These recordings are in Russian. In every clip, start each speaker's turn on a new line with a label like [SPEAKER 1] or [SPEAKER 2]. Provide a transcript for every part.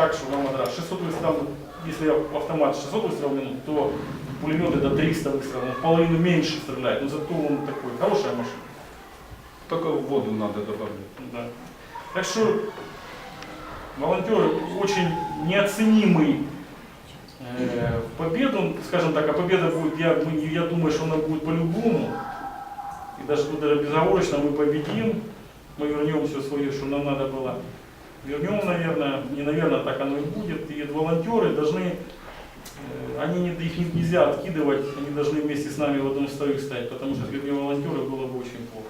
[SPEAKER 1] так, что вам одра 600 выстрелов, если автомат 600 выстрелов то пулемет это 300 выстрелов, он в половину меньше стреляет, но зато он такой, хорошая машина.
[SPEAKER 2] Только в воду надо добавлять.
[SPEAKER 1] Да. Так что волонтеры очень неоценимый э, в победу, скажем так, а победа будет, я, я думаю, что она будет по-любому. И даже даже безоговорочно мы победим, мы вернем все свое, что нам надо было. Вернем, наверное, не наверное, так оно и будет. И волонтеры должны, э, они не, их не- нельзя откидывать, они должны вместе с нами в одном строю стоять, потому что без волонтеров было бы очень плохо.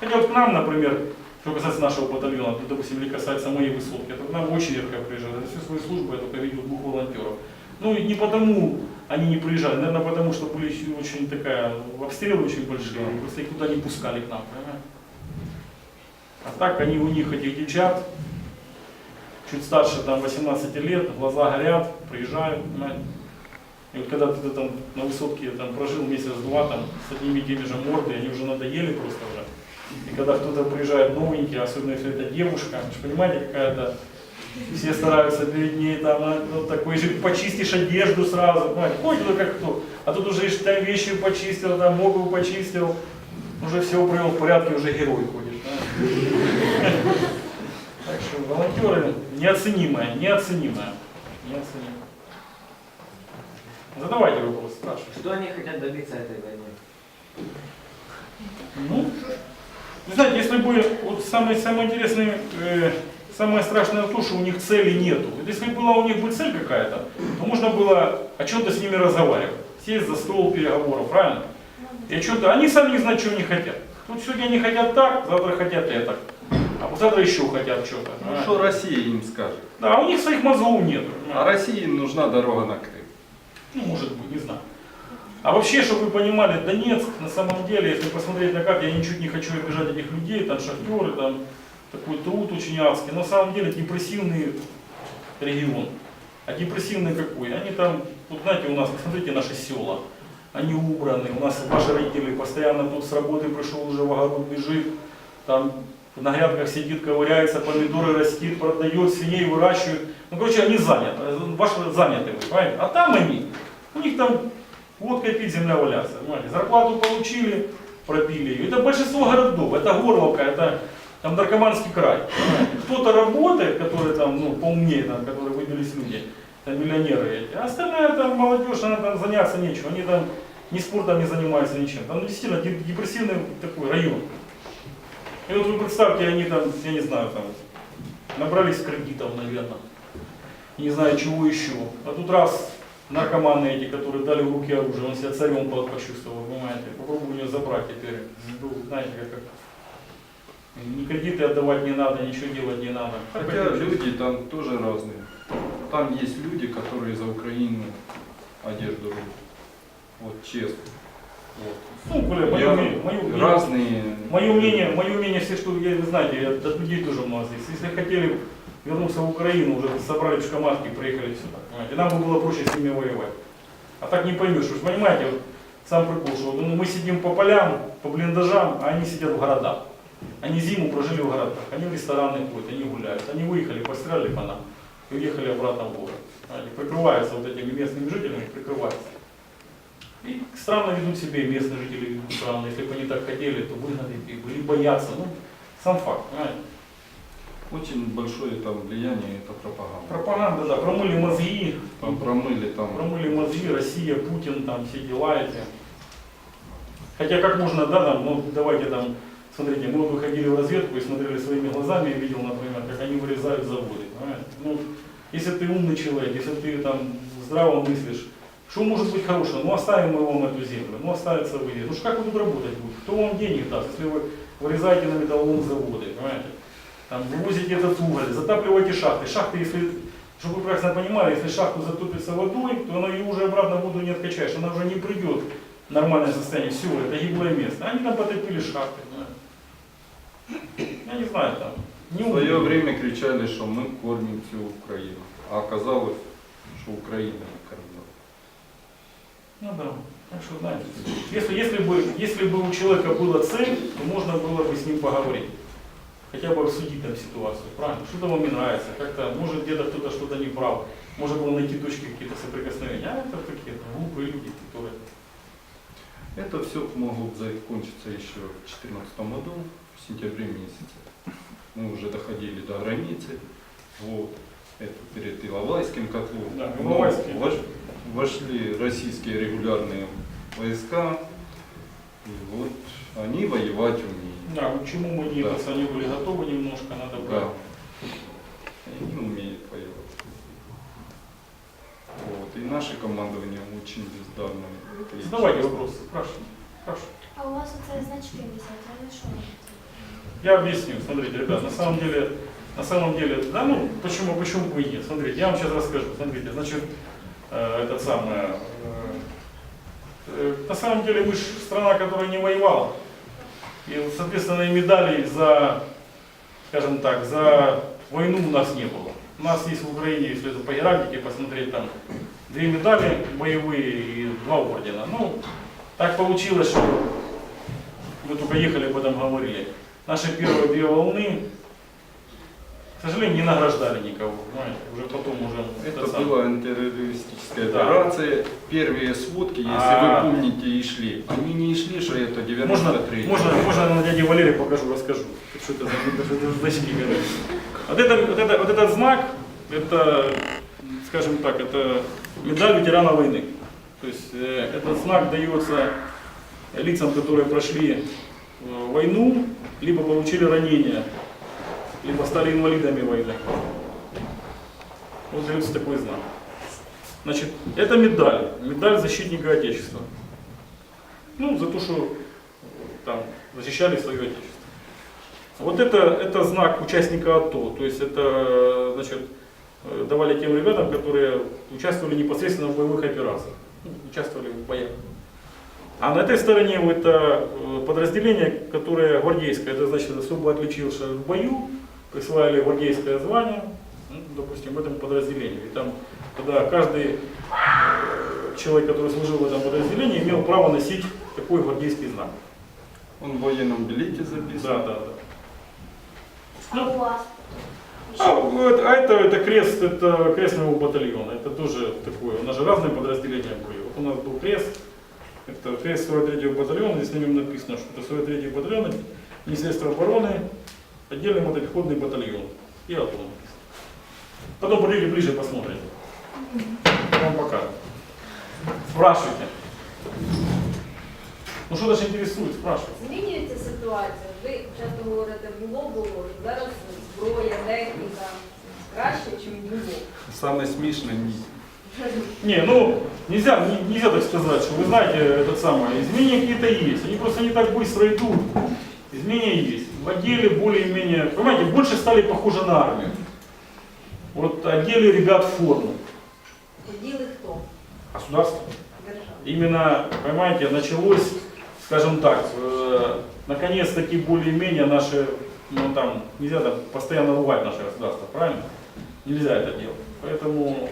[SPEAKER 1] Хотя вот к нам, например, что касается нашего батальона, ну, допустим, или касается моей высотки, это к нам очень редко приезжают. За всю свою службу я только видел двух волонтеров. Ну не потому они не приезжали, наверное, потому что были очень такая, обстрелы очень большие, просто их туда не пускали к нам, понимаете? А так они у них этих девчат, чуть старше там 18 лет, глаза горят, приезжают? И вот когда ты там на высотке там прожил месяц-два там с одними и теми же мордой, они уже надоели просто уже. И когда кто-то приезжает новенький, особенно если это девушка, вы понимаете, какая-то все стараются перед ней там, ну, такой же, почистишь одежду сразу, понимаете, ходит туда как кто, а тут уже там вещи почистил, там ногу почистил, уже все привел в порядке, уже герой ходит. Так что волонтеры неоценимые, неоценимые, неоценимые. Задавайте вопрос, спрашивайте.
[SPEAKER 3] Что они хотят добиться этой войны?
[SPEAKER 1] Ну, вы знаете, если бы вот самое, самое интересное, э, самое страшное то, что у них цели нету. Вот если была у них бы цель какая-то, то можно было о чем-то с ними разговаривать. Сесть за стол переговоров, правильно? И о чем-то, они сами не знают, чего они хотят. Тут сегодня они хотят так, завтра хотят это. А завтра еще хотят что-то.
[SPEAKER 2] Ну
[SPEAKER 1] понимаете?
[SPEAKER 2] что Россия им скажет?
[SPEAKER 1] Да, а у них своих мозгов нету.
[SPEAKER 2] А России нужна дорога на Крым.
[SPEAKER 1] Ну, может быть, не знаю. А вообще, чтобы вы понимали, Донецк, на самом деле, если посмотреть на карту, я ничуть не хочу обижать этих людей, там шахтеры, там такой труд очень адский. На самом деле депрессивный регион. А депрессивный какой? Они там, вот знаете, у нас, посмотрите наши села, они убраны, у нас ваши родители постоянно тут с работы пришел, уже в огород бежит, там на грядках сидит, ковыряется, помидоры растит, продает, свиней выращивает. Ну, короче, они заняты, ваши заняты, вы понимаете? А там они, у них там водка пить, земля валяться, понимаете? Зарплату получили, пропили ее. Это большинство городов, это Горловка, это там наркоманский край. Кто-то работает, которые там, ну, поумнее, там, которые выбились люди, там миллионеры эти. А остальная там молодежь, она там заняться нечем. Они там ни спортом не занимаются, ничем. Там действительно деп- депрессивный такой район. И вот вы представьте, они там, я не знаю, там, набрались кредитов, наверное. Не знаю, чего еще. А тут раз наркоманы эти, которые дали в руки оружие, он себя царем по- почувствовал, понимаете. Попробуй у него забрать теперь. Ну, знаете, как, как ни кредиты отдавать не надо, ничего делать не надо.
[SPEAKER 2] Хотя люди там тоже разные. Там есть люди, которые за Украину одежду рвут. Вот честно. Вот.
[SPEAKER 1] Ну, бля, мое,
[SPEAKER 2] Я-
[SPEAKER 1] мнение- мое мнение-
[SPEAKER 2] Разные.
[SPEAKER 1] Мое мнение, мое мнение, все, что я, вы знаете, я от людей тоже много здесь. Если хотели вернуться в Украину, уже собрали шкаматки и приехали сюда. Понимаете? Нам бы было проще с ними воевать. А так не поймешь, же понимаете, вот сам прикол, что ну, мы сидим по полям, по блиндажам, а они сидят в городах. Они зиму прожили в городах, они в рестораны ходят, они гуляют, они выехали, постреляли по нам и уехали обратно в город. Понимаете? Прикрываются вот этими местными жителями, прикрываются. И странно ведут себя и местные жители ведут странно. Если бы они так хотели, то выгнали бы, или боятся. Ну, сам факт, понимаете?
[SPEAKER 2] Очень большое там влияние это пропаганда.
[SPEAKER 1] Пропаганда, да, промыли мозги,
[SPEAKER 2] Там промыли там.
[SPEAKER 1] промыли мозги, Россия, Путин, там все дела эти. Хотя как можно, да, там, ну давайте там, смотрите, мы выходили в разведку и смотрели своими глазами, я видел, например, как они вырезают заводы, понимаете? Ну, если ты умный человек, если ты там здраво мыслишь, что может быть хорошего? Ну оставим мы вам эту землю, ну оставится вы. Ну что как вы тут работать будете? Кто вам денег даст, если вы вырезаете на металлолом заводы, понимаете? Там вывозите этот уголь, затапливаете шахты. Шахты, если, чтобы вы правильно понимали, если шахту затопится водой, то она ее уже обратно в воду не откачаешь, она уже не придет в нормальное состояние. Все, это гиблое место. Они там потопили шахты. понимаете? Я не знаю, там. Не
[SPEAKER 2] В свое время кричали, что мы кормим всю Украину. А оказалось, что Украина.
[SPEAKER 1] Ну да. Так что, знаете, если, если, бы, если бы у человека была цель, то можно было бы с ним поговорить. хотя бы обсудить там ситуацию, правильно? Что-то вам не нравится, как-то, может где-то кто-то что-то не прав, можно было найти точки какие-то соприкосновения. А это такие глупые люди, которые...
[SPEAKER 2] Это все могло закончиться еще в 2014 году, в сентябре месяце. Мы уже доходили до границы, вот, это перед Иловайским котлом.
[SPEAKER 1] Да, Иловайский.
[SPEAKER 2] Вошли российские регулярные войска, и вот они воевать умеют.
[SPEAKER 1] Да, вот к чему мы не,
[SPEAKER 2] Да.
[SPEAKER 1] они были готовы немножко, надо было...
[SPEAKER 2] Да. Они умеют воевать. Вот. И наше командование очень бездарно. Это я
[SPEAKER 1] Задавайте вопросы, спрашивайте. спрашивайте.
[SPEAKER 3] А у вас оце значки висять, вони що робите?
[SPEAKER 1] Я объясню, смотрите, ребят, на самом деле, на самом деле, да, ну, почему, почему бы и нет, смотрите, я вам сейчас расскажу, смотрите, значит, э, этот самый, э, на самом деле мы же страна, которая не воевала, и, соответственно, и медалей за, скажем так, за войну у нас не было. У нас есть в Украине, если это по геральдике посмотреть, там, две медали боевые и два ордена. Ну, так получилось, что мы только ехали об этом говорили. Наши первые две волны, к сожалению, не награждали никого. Понимаете? Уже потом уже
[SPEAKER 2] Это
[SPEAKER 1] это самое.
[SPEAKER 2] была антитеррористическая
[SPEAKER 1] Да.
[SPEAKER 2] операция. Первые сводки, если
[SPEAKER 1] А.
[SPEAKER 2] вы помните, и шли. Они не шли, что это 93
[SPEAKER 1] Можно, можно, можно на дяде Валерий покажу, расскажу. Что это за значки. Вот, это, вот, это, вот этот знак, это, скажем так, это медаль ветерана войны. То есть э, этот знак дается лицам, которые прошли э, войну, либо получили ранения, либо стали инвалидами войны. Вот дается такой знак. Значит, это медаль, медаль защитника Отечества. Ну, за то, что э, там защищали свое Отечество. Вот это, это знак участника АТО, то есть это, э, значит, э, давали тем ребятам, которые участвовали непосредственно в боевых операциях, ну, участвовали в боях. А на этой стороне это подразделение, которое гвардейское, это значит особо отличился в бою, присваивали гвардейское звание, ну, допустим, в этом подразделении. И там, тогда каждый э, человек, который служил в этом подразделении, имел право носить такой гвардейский знак.
[SPEAKER 2] Он в военном билете записан.
[SPEAKER 1] Да, да, да.
[SPEAKER 3] А?
[SPEAKER 1] А, вот, а это, это крест, это крест моего батальона. Это тоже такое. У нас же разные подразделения были. Вот у нас был крест, это крест 43-го батальона, здесь на нем написано, что это 43-й батальон, Министерство обороны, отдельный мотопехотный батальон. И АТО написано. Потом подойдите ближе посмотрите. Я вам покажу. Спрашивайте. Ну що даже інтересує, спрашивайте.
[SPEAKER 4] Змінюється ситуація. Ви часто говорите, було було, зараз зброя, техніка краще, ніж було.
[SPEAKER 2] Самое смешное, не-
[SPEAKER 1] Не, ну нельзя, не- нельзя так сказать, что вы знаете, этот самый, изменения какие-то есть. Они просто не так быстро идут. Изменения есть. В отделе более-менее, понимаете, больше стали похожи на армию. Вот одели ребят в форму.
[SPEAKER 4] Поділи хто?
[SPEAKER 1] Государство.
[SPEAKER 4] Держава.
[SPEAKER 1] Именно, понимаете, началось, скажем так, э, наконец-таки более-менее наши, ну там, нельзя там постоянно ругать наше государство, правильно? Нельзя это делать. Поэтому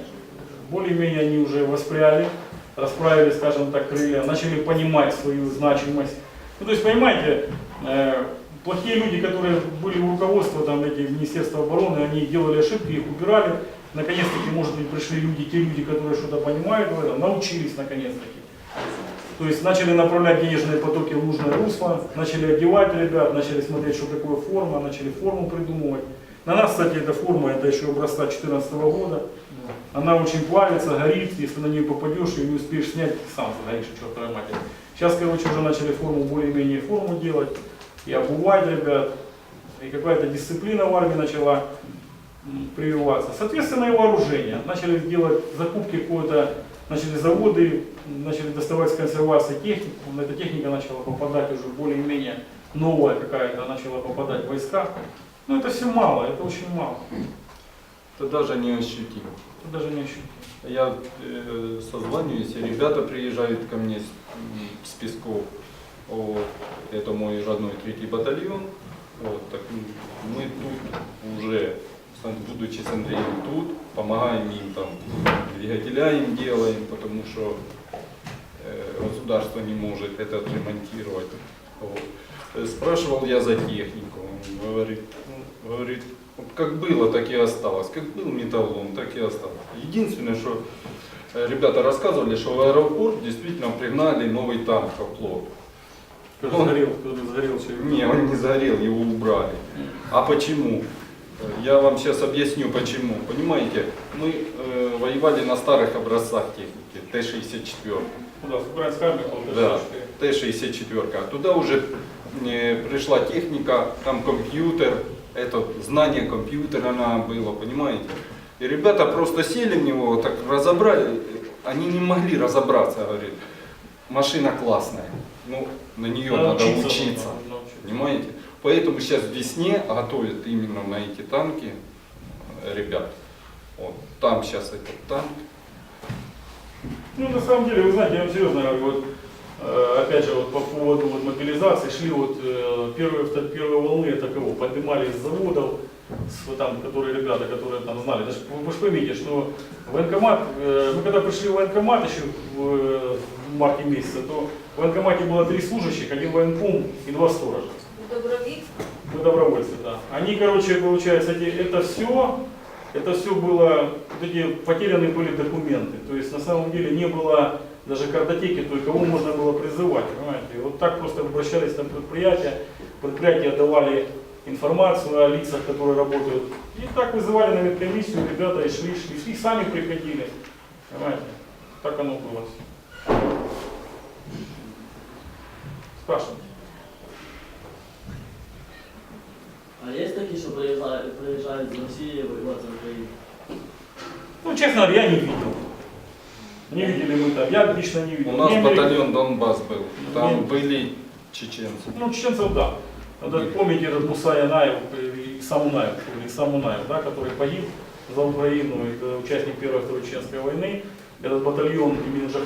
[SPEAKER 1] более-менее они уже воспряли, расправили, скажем так, крылья, начали понимать свою значимость. Ну, то есть, понимаете, э, плохие люди, которые были у руководства там, эти, Министерства обороны, они делали ошибки, их убирали. Наконец-таки, может быть, пришли люди, те люди, которые что-то понимают научились наконец-таки. То есть начали направлять денежные потоки в нужное русло, начали одевать ребят, начали смотреть, что такое форма, начали форму придумывать. На нас, кстати, эта форма, это еще образца 2014 года. Она очень плавится, горит, если на нее попадешь и не успеешь снять, ты сам загоришь, чертовой матери. Сейчас, короче, уже начали форму, более-менее форму делать, и обувать ребят, и какая-то дисциплина в армии начала прививаться. Соответственно, и вооружение. Начали делать закупки какой-то, начали заводы, начали доставать с консервации технику. Эта техника начала попадать уже более-менее новая какая-то, начала попадать в войска. Но это все мало, это очень мало.
[SPEAKER 2] это даже не ощутимо.
[SPEAKER 1] Это даже не ощутимо.
[SPEAKER 2] Я э, созваниваюсь, и ребята приезжают ко мне с, с Песков. Вот, это мой родной третий батальон. Вот, так м, мы тут уже, будучи с Андреем тут, помогаем им там, двигателя им делаем, потому что э, государство не может это отремонтировать. Вот. Э, Спрашивал я за технику. Он говорит, ну, говорит, как было, так и осталось. Как был металлолом, так и осталось. Единственное, что э, ребята рассказывали, что в аэропорт действительно пригнали новый танк «Оплот».
[SPEAKER 1] Который сгорел, который сгорел все.
[SPEAKER 2] Не, он не сгорел, его убрали. А почему? Я вам сейчас объясню почему. Понимаете, мы э, воевали на старых образцах техники, Т-64.
[SPEAKER 1] Куда? С украинской армии был
[SPEAKER 2] Да, Т-64. А туда уже э, пришла техника, там компьютер, это знание компьютера надо было, понимаете? И ребята просто сели в него, так разобрали, они не могли разобраться, говорит, машина классная, ну, на нее надо учиться. Понимаете? Поэтому сейчас в весне готовят именно на эти танки э, ребят. Вот. Там сейчас этот танк.
[SPEAKER 1] Ну, на самом деле, вы знаете, я вам серьезно говорю, вот, э, опять же, вот по поводу вот, мобилизации, шли вот э, первые, первые волны, это кого? Поднимали из заводов, с, там, которые ребята, которые там знали. Даже, вы, вы же поймите, что военкомат, мы когда пришли в военкомат еще в, в марте месяце, то в военкомате было три служащих, один военком и два сторожа.
[SPEAKER 4] Добровік.
[SPEAKER 1] Мы добровольцы, да. Они, короче, получается, эти, это все, это все было, вот эти потеряны были документы. То есть на самом деле не было даже картотеки, то кого можно было призывать, понимаете. И вот так просто обращались на предприятия, предприятия давали информацию о лицах, которые работают. И так вызывали на медкомиссию, ребята и шли, шли, шли, сами приходили. Понимаете? Так оно было. Спрашивайте.
[SPEAKER 5] А є такі, що приїжджають, приїжджають з Росії воювати в Україну?
[SPEAKER 1] Ну, честно говоря, я не видел. Не видели мы там. Я лично не видел.
[SPEAKER 2] У нас
[SPEAKER 1] Не
[SPEAKER 2] батальон Донбасс был. Там
[SPEAKER 1] Не-
[SPEAKER 2] были чеченцы.
[SPEAKER 1] Ну, чеченцев, да. Вот помните этот Муса Янаев и Самунаев, или Самунаев, да, который погиб за Украину, это участник Первой и Второй Чеченской войны. Этот батальон имени Джах